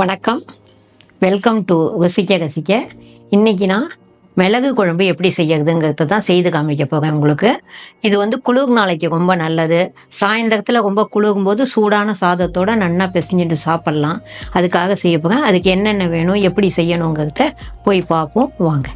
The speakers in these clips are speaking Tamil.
வணக்கம். வெல்கம் டு ரசிக்க ரசிக்க. இன்றைக்கி நான் மிளகு குழம்பு எப்படி செய்யறதுங்கிறத தான் செய்து காமிக்க போகிறேன் உங்களுக்கு. இது வந்து குளிர் நாளைக்கு ரொம்ப நல்லது. சாயந்தரத்தில் ரொம்ப குளிரும் போது சூடான சாதத்தோட நல்லா பிசைஞ்சிட்டு சாப்பிட்லாம். அதுக்காக செய்ய போகிறேன் அதுக்கு என்னென்ன வேணும் எப்படி செய்யணுங்கிறத போய் பார்ப்போம். வாங்க.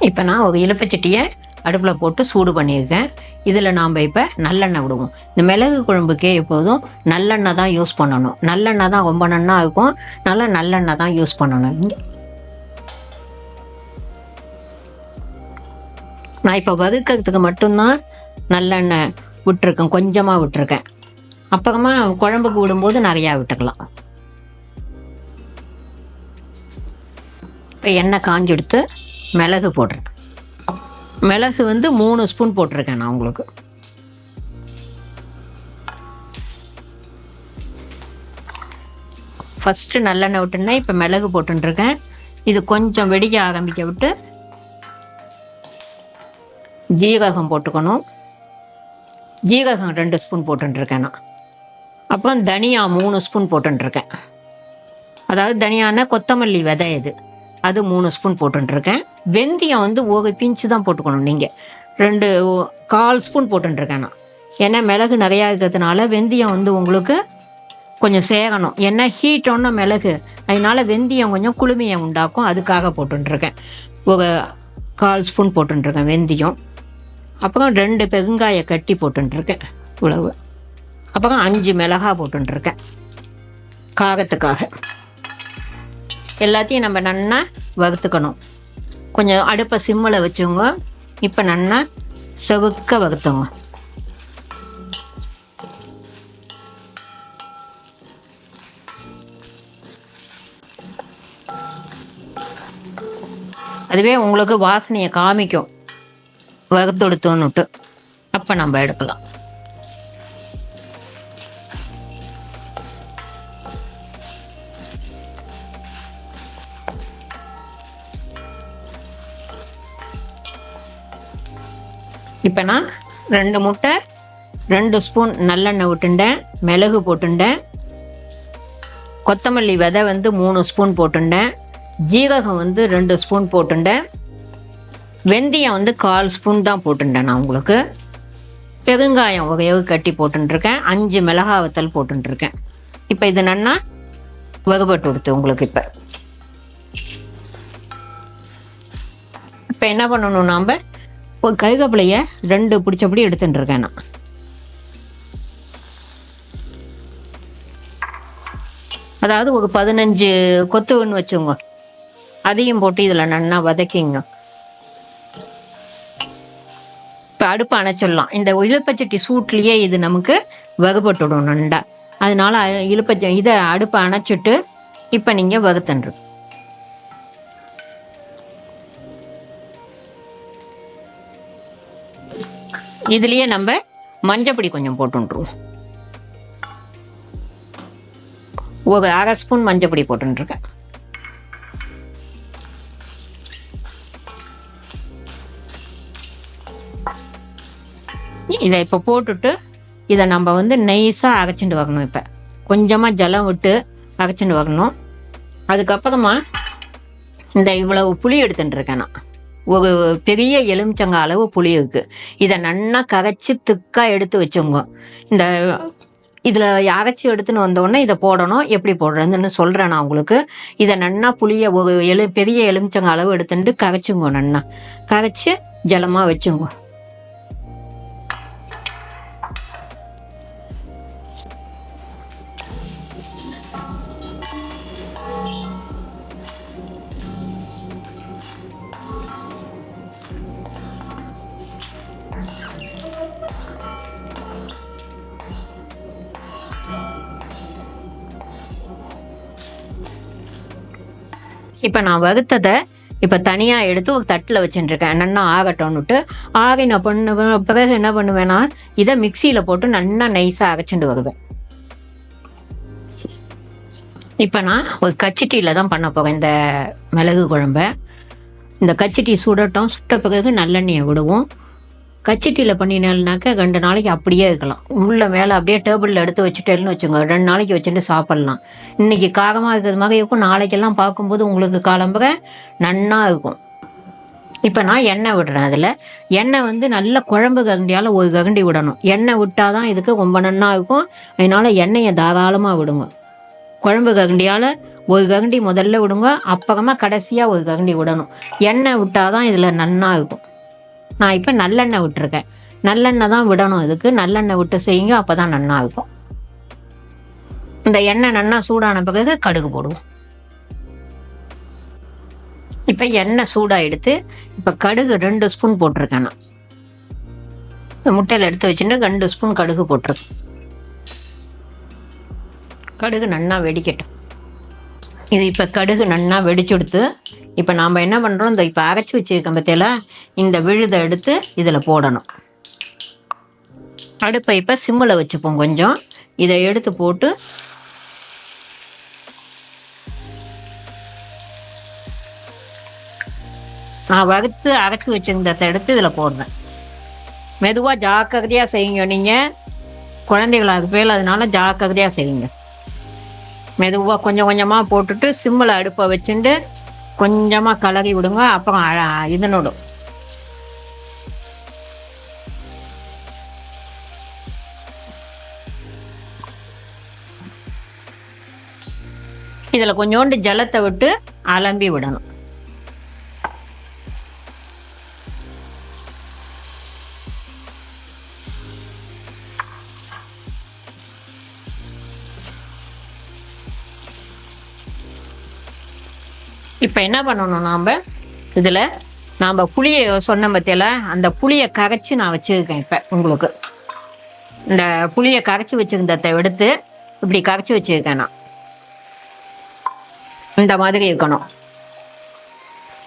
இப்போ நான் ஒரு இழுப்பச்சட்டியை அடுப்பில் போட்டு சூடு பண்ணியிருக்கேன். இதில் நாம் இப்போ நல்லெண்ணெய் விடுவோம். இந்த மிளகு குழம்புக்கே எப்போதும் நல்லெண்ணெய் தான் யூஸ் பண்ணணும். நல்லெண்ணெய் தான் ரொம்ப நன்னா இருக்கும். நல்லா நல்லெண்ணெய் தான் யூஸ் பண்ணணும். நான் இப்போ வதக்கிறதுக்கு மட்டும்தான் நல்லெண்ணெய் விட்டுருக்கேன். கொஞ்சமாக விட்டுருக்கேன். அப்புறமா குழம்புக்கு விடும்போது நிறையா விட்டுக்கலாம். இப்போ எண்ணெய் காஞ்சி எடுத்து மிளகு போடுறேன். மிளகு வந்து மூணு ஸ்பூன் போட்டிருக்கேன் நான் உங்களுக்கு. ஃபஸ்ட்டு நல்லெண்ணெய் விட்டுனே இப்போ மிளகு போட்டுருக்கேன் இது கொஞ்சம் வெடிக்க ஆரம்பிக்க விட்டு ஜீரகம் போட்டுக்கணும். ஜீரகம் ரெண்டு ஸ்பூன் போட்டுருக்கேன் நான். அப்புறம் தனியா மூணு ஸ்பூன் போட்டுருக்கேன் அதாவது தனியான கொத்தமல்லி விதை இது. அது மூணு ஸ்பூன் போட்டுருக்கேன் வெந்தயம் வந்து ஒரு பிஞ்சு தான் போட்டுக்கணும் நீங்கள் ரெண்டு ஓ- கால் ஸ்பூன் போட்டுருக்கேன் நான். ஏன்னா மிளகு நிறையா இருக்கிறதுனால வெந்தயம் வந்து உங்களுக்கு கொஞ்சம் சேகணும். ஏன்னா ஹீட் மிளகு. அதனால வெந்தயம் கொஞ்சம் குளுமையை உண்டாக்கும். அதுக்காக போட்டுருக்கேன் ஒரு கால் ஸ்பூன் போட்டுருக்கேன் வெந்தயம். அப்புறம் ரெண்டு பெருங்காய கட்டி போட்டுருக்கேன் உழவு அப்புறம் அஞ்சு மிளகா போட்டுருக்கேன் காரத்துக்காக. எல்லாத்தையும் நம்ம நன்னா வறுத்துக்கணும். கொஞ்சம் அடுப்பை சிம்மில் வச்சுங்க. இப்போ நல்லா செவுக்க வகுத்துங்க. அதுவே உங்களுக்கு வாசனையை காமிக்கும். வகுத்தொடுத்தோன்னுட்டு. அப்போ நம்ம எடுக்கலாம். இப்போ நான் ரெண்டு முட்டை ரெண்டு ஸ்பூன் நல்லெண்ணெய் விட்டுண்டேன் மிளகு போட்டுண்டேன். கொத்தமல்லி விதை வந்து மூணு ஸ்பூன் போட்டுண்டேன். ஜீரகம் வந்து ரெண்டு ஸ்பூன் போட்டுண்டேன். வெந்தயம் வந்து கால் ஸ்பூன் தான் போட்டுண்டேன் நான் உங்களுக்கு. பெருங்காயம் வகையாக கட்டி போட்டுருக்கேன் அஞ்சு மிளகா வத்தல் போட்டுருக்கேன் இப்போ இது நன்னா வகுபட்டு கொடுத்து உங்களுக்கு இப்போ. இப்போ என்ன பண்ணணும் நாம்? இப்போ கருகப்பிலைய ரெண்டு பிடிச்சபடி எடுத்துட்டு இருக்கேன் நான். அதாவது ஒரு பதினஞ்சு கொத்துன்னு வச்சுங்க அதையும் போட்டு இதில் நல்லா வதக்கிங்க. இப்போ அடுப்பு அணைச்சிடலாம். இந்த இழுப்பச்சட்டி சூட்லேயே இது நமக்கு வகுப்பட்டுடும் நண்டா. அதனால இழுப்பச்ச இதை அடுப்பை அணைச்சிட்டு இப்போ நீங்கள் வகுத்துன்று இதுலேயே நம்ம மஞ்சப்பொடி கொஞ்சம் போட்டுருவோம் ஒரு அரை ஸ்பூன் மஞ்சப்பொடி போட்டுருக்கேன் இதை இப்போ போட்டுட்டு இதை நம்ம வந்து நைஸாக அரைச்சிட்டு வரணும் இப்போ. கொஞ்சமாக ஜலம் விட்டு அரைச்சிட்டு வரணும். அதுக்கப்புறமா இந்த இவ்வளவு புளி எடுத்துட்டுருக்கேன் நான். ஒரு பெரிய எலுமிச்சங்க அளவு புளி இருக்கு. இதை நன்னா கரைச்சி திக்காக எடுத்து வச்சுங்க. இந்த இதில் அரைச்சி எடுத்துன்னு வந்தோடனே இதை போடணும். எப்படி போடுறதுன்னு சொல்கிறேன் நான் உங்களுக்கு. இதை நன்னா புளிய ஒரு எலு பெரிய எலுமிச்சங்க அளவு எடுத்துட்டு கரைச்சுங்க நன்னா. கரைச்சி ஜலமாக வச்சுங்க. இப்போ நான் வகுத்ததை இப்போ தனியாக எடுத்து ஒரு தட்டில் வச்சுட்டுருக்கேன் நன்னா ஆகட்டும்னுட்டு. ஆகி நான் பண்ண பிறகு என்ன பண்ணுவேன்னா இதை மிக்சியில் போட்டு நல்லா நைஸாக அரைச்சிட்டு வருவேன். இப்போ நான் ஒரு கச்சிட்டியில் தான் பண்ண போகிறேன் இந்த மிளகு குழம்பை. இந்த கச்சிட்டி சுடட்டும். சுட்ட பிறகு நல்லெண்ணெயை விடுவோம். கச்சிட்டியில் பண்ணினேன்னாக்கா ரெண்டு நாளைக்கு அப்படியே இருக்கலாம். உள்ள மேலே அப்படியே டேபிளில் எடுத்து வச்சுட்டேன்னு வச்சுங்க ரெண்டு நாளைக்கு வச்சுட்டு சாப்பிட்லாம். இன்னைக்கு காரமாக இருக்கிறது மாதிரி இருக்கும். நாளைக்கெல்லாம் பார்க்கும்போது உங்களுக்கு காலம்புற நன்னா இருக்கும். இப்போ நான் எண்ணெய் விடுறேன் அதில். எண்ணெய் வந்து நல்ல குழம்பு கரண்டியால் ஒரு கரண்டி விடணும். எண்ணெய் விட்டால் தான் இதுக்கு ரொம்ப நன்னா இருக்கும். அதனால் எண்ணெயை தாராளமாக விடுங்க. குழம்பு கரண்டியால் ஒரு கரண்டி முதல்ல விடுங்க. அப்புறமா கடைசியாக ஒரு கரண்டி விடணும். எண்ணெய் விட்டால் தான் இதில் நன்னா இருக்கும். நான் இப்போ நல்லெண்ணெய் விட்டுருக்கேன். நல்லெண்ணெய் தான் விடணும் இதுக்கு. நல்லெண்ணெய் விட்டு செய்யுங்க அப்போ தான் நன்னா இருக்கும். இந்த எண்ணெய் நன்னா சூடான பிறகு கடுகு போடுவோம். இப்போ எண்ணெய் சூடாக எடுத்து இப்போ கடுகு ரெண்டு ஸ்பூன் போட்டிருக்கேன் நான். இந்த முட்டையில் எடுத்து வச்சுட்டு ரெண்டு ஸ்பூன் கடுகு போட்டிருக்கேன். கடுகு நன்னா வெடிக்கட்டும். இது இப்போ கடுகு நல்லா வெடிச்சுடுத்து இப்போ நாம் என்ன பண்ணுறோம் இந்த இப்போ அரைச்சி வச்சுருக்க பற்றியில் இந்த விழுதை எடுத்து இதில் போடணும். அடுப்பை இப்போ சிம்மில் வச்சுப்போம் கொஞ்சம். இதை எடுத்து போட்டு நான் வறுத்து அரைச்சி வச்சிருந்ததை எடுத்து இதில் போடுறேன். மெதுவாக ஜாக்கிரதையாக செய்யுங்க நீங்கள் குழந்தைகளாக பேர் அதனால ஜாக்கிரதையாக செய்யுங்க. மெதுவாக கொஞ்சம் கொஞ்சமாக போட்டுட்டு சிம்மில் அடுப்பை வச்சுட்டு கொஞ்சமாக கலரி விடுங்க. அப்புறம் அழ- இதனோடும் இதில் கொஞ்சோண்டு ஜலத்தை விட்டு அலம்பி விடணும். இப்போ என்ன பண்ணணும் நாம்? இதில் நாம் புளியை சொன்ன பற்றியில் அந்த புளியை கரைச்சி நான் வச்சுருக்கேன் இப்போ உங்களுக்கு. இந்த புளியை கரைச்சி வச்சிருந்ததை எடுத்து இப்படி கரைச்சி வச்சுருக்கேன் நான். இந்த மாதிரி இருக்கணும்.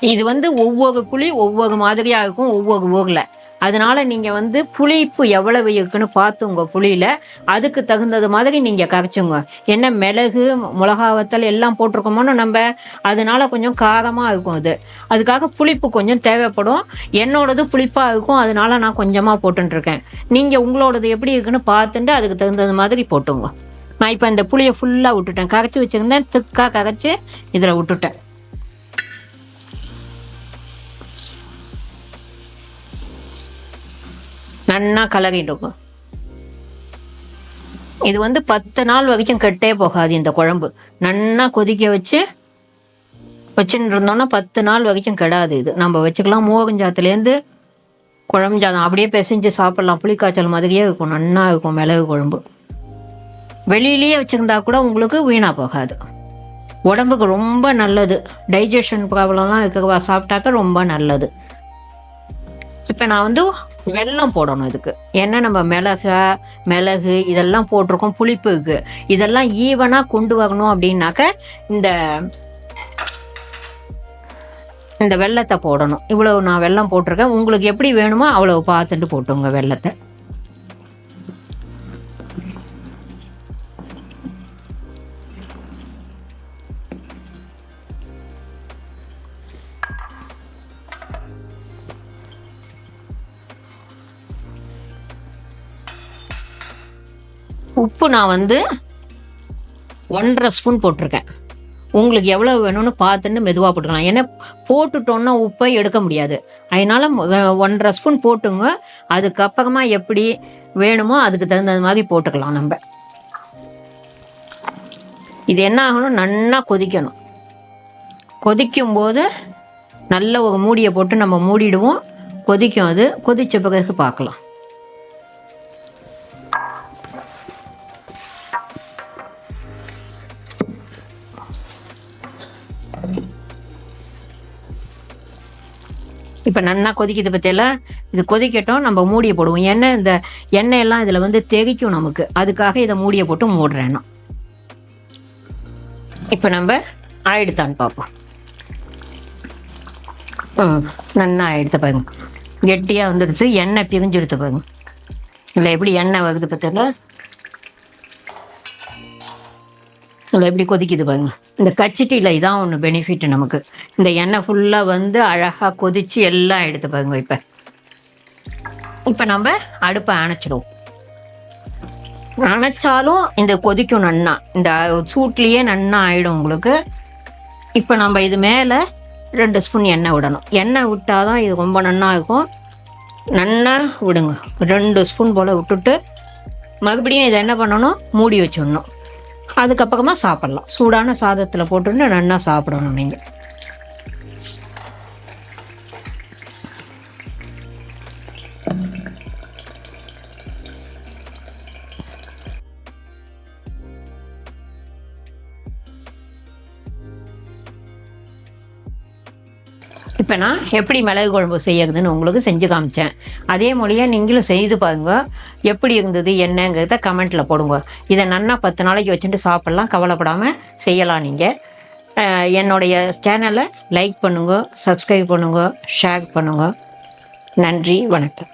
இது வந்து ஒவ்வொரு புளி ஒவ்வொரு மாதிரியாக இருக்கும் ஒவ்வொரு ஊரில். அதனால நீங்கள் வந்து புளிப்பு எவ்வளவு இருக்குன்னு பார்த்து உங்கள் புளியில் அதுக்கு தகுந்தது மாதிரி நீங்கள் கரைச்சுங்க. என்ன மிளகு மிளகா வத்தல் எல்லாம் போட்டிருக்கோமோன்னு நம்ம அதனால் கொஞ்சம் காரமாக இருக்கும் அது. அதுக்காக புளிப்பு கொஞ்சம் தேவைப்படும். என்னோடது புளிப்பாக இருக்கும். அதனால நான் கொஞ்சமாக போட்டுருக்கேன் நீங்கள் உங்களோடது எப்படி இருக்குன்னு பார்த்துட்டு அதுக்கு தகுந்தது மாதிரி போட்டுங்க. நான் இப்போ இந்த புளியை ஃபுல்லாக விட்டுட்டேன். கரைச்சி வச்சுருந்தேன். திக்காக கரைச்சி இதில் விட்டுட்டேன். நன்னா கலரிடுங்க இது வந்து பத்து நாள் வரைக்கும் கெட்டே போகாது இந்த குழம்பு. நன்னா கொதிக்க வச்சு வச்சுட்டு இருந்தோம்னா பத்து நாள் வரைக்கும் கெடாது இது. நம்ம வச்சுக்கலாம் மோகஞ்சாத்துலேருந்து குழம்பு சாதம். அப்படியே பிசைஞ்சு சாப்பிட்லாம். புளிக்காய்ச்சல் மாதிரியே இருக்கும். நன்னா இருக்கும் மிளகு குழம்பு. வெளியிலேயே வச்சுருந்தா கூட உங்களுக்கு வீணாக போகாது. உடம்புக்கு ரொம்ப நல்லது. டைஜஷன் ப்ராப்ளம்லாம் இருக்கிறவா சாப்பிட்டாக்க ரொம்ப நல்லது. இப்போ நான் வந்து வெல்லம் போடணும் இதுக்கு. ஏன்னா நம்ம மிளகா மிளகு இதெல்லாம் போட்டிருக்கோம் புளிப்புக்கு இதெல்லாம் ஈவனாக கொண்டு வரணும் அப்படின்னாக்க இந்த இந்த வெள்ளத்தை போடணும். இவ்வளவு நான் வெல்லம் போட்டிருக்கேன். உங்களுக்கு எப்படி வேணுமோ அவ்வளவு பார்த்துட்டு போட்டுங்க வெள்ளத்தை. உப்பு நான் வந்து ஒன்றரை ஸ்பூன் போட்டிருக்கேன். உங்களுக்கு எவ்வளோ வேணும்னு பார்த்துன்னு மெதுவாக போட்டுக்கலாம். ஏன்னா போட்டுட்டோன்னா உப்பை எடுக்க முடியாது. அதனால் ஒன்றரை ஸ்பூன் போட்டுங்க. அதுக்கப்புறமா எப்படி வேணுமோ அதுக்கு தகுந்த மாதிரி போட்டுக்கலாம் நம்ம. இது என்ன ஆகணும்? நல்லா கொதிக்கணும். கொதிக்கும் போது நல்ல ஒரு மூடியை போட்டு நம்ம மூடிடுவோம். கொதிக்கும் அது. கொதிச்ச பிறகு பார்க்கலாம். இப்போ நன்னா கொதிக்குது பற்றியெல்லாம் இது கொதிக்கட்டும் நம்ம மூடியை போடுவோம். எண்ணெய் இந்த எண்ணெய் எல்லாம் இதில் வந்து தெறிக்கும் நமக்கு. அதுக்காக இதை மூடியை போட்டு மூடுறேன் நான் இப்போ நம்ம ஆயிடுத்தான்னு பார்ப்போம் ம் நன்னா ஆயிடுத்து பாருங்க. கெட்டியாக வந்துடுச்சு. எண்ணெய் பிரிஞ்செடுத்து பாருங்க. இல்லை எப்படி எண்ணெய் வருது பார்த்தீங்கன்னா இதில் எப்படி கொதிக்குது பாருங்க. இந்த கச்சிட்டியில் இதான் ஒன்று பெனிஃபிட் நமக்கு. இந்த எண்ணெய் ஃபுல்லாக வந்து அழகாக கொதித்து எல்லாம் எடுத்து பாருங்க இப்போ. இப்போ நம்ம அடுப்பை அணைச்சிடுவோம். அணைச்சாலும் இந்த கொதிக்கும் நன்னா இந்த சூட்லேயே நன்னா ஆகிடும் உங்களுக்கு. இப்போ நம்ம இது மேலே ரெண்டு ஸ்பூன் எண்ணெய் விடணும். எண்ணெய் விட்டால் தான் இது ரொம்ப நன்னா இருக்கும். நன்னா விடுங்க. ரெண்டு ஸ்பூன் போல் விட்டுட்டு மறுபடியும் இதை என்ன பண்ணணும்? மூடி வச்சிடணும். அதுக்கப்புறமா சாப்பிட்லாம். சூடான சாதத்தில் போட்டுருந்து நன்னா சாப்பிடணும் நீங்கள் இப்போ நான் எப்படி மிளகு குழம்பு செய்யறதுன்னு உங்களுக்கு செஞ்சு காமிச்சேன். அதே மொழியாக நீங்களும் செய்து பாருங்க. எப்படி இருந்தது என்னங்கிறத கமெண்ட்டில் போடுங்க. இதை நன்னா பத்து நாளைக்கு வச்சுட்டு சாப்பிட்லாம் கவலைப்படாமல் செய்யலாம் நீங்கள் என்னுடைய சேனலை லைக் பண்ணுங்க சப்ஸ்கிரைப் பண்ணுங்க ஷேர் பண்ணுங்க. நன்றி வணக்கம்.